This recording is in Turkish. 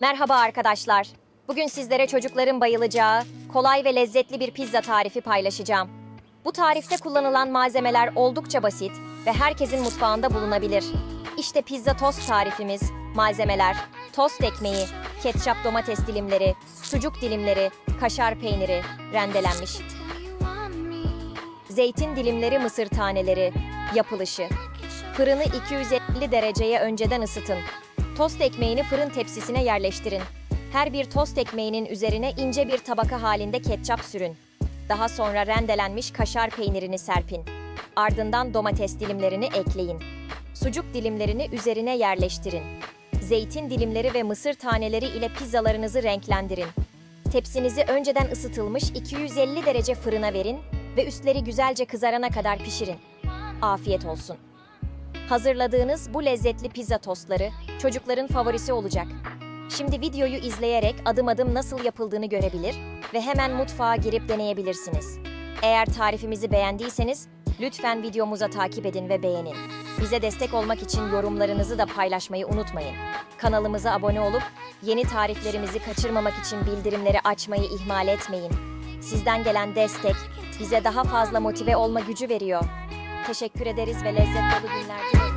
Merhaba arkadaşlar. Bugün sizlere çocukların bayılacağı, kolay ve lezzetli bir pizza tarifi paylaşacağım. Bu tarifte kullanılan malzemeler oldukça basit ve herkesin mutfağında bulunabilir. İşte pizza tost tarifimiz. Malzemeler: tost ekmeği, ketçap domates dilimleri, sucuk dilimleri, kaşar peyniri, rendelenmiş. Zeytin dilimleri, mısır taneleri. Yapılışı: Fırını 250 dereceye önceden ısıtın. Tost ekmeğini fırın tepsisine yerleştirin. Her bir tost ekmeğinin üzerine ince bir tabaka halinde ketçap sürün. Daha sonra rendelenmiş kaşar peynirini serpin. Ardından domates dilimlerini ekleyin. Sucuk dilimlerini üzerine yerleştirin. Zeytin dilimleri ve mısır taneleri ile pizzalarınızı renklendirin. Tepsinizi önceden ısıtılmış 250 derece fırına verin ve üstleri güzelce kızarana kadar pişirin. Afiyet olsun. Hazırladığınız bu lezzetli pizza tostları çocukların favorisi olacak. Şimdi videoyu izleyerek adım adım nasıl yapıldığını görebilir ve hemen mutfağa girip deneyebilirsiniz. Eğer tarifimizi beğendiyseniz lütfen videomuza takip edin ve beğenin. Bize destek olmak için yorumlarınızı da paylaşmayı unutmayın. Kanalımıza abone olup yeni tariflerimizi kaçırmamak için bildirimleri açmayı ihmal etmeyin. Sizden gelen destek bize daha fazla motive olma gücü veriyor. Teşekkür ederiz ve lezzet dolu günler dileriz.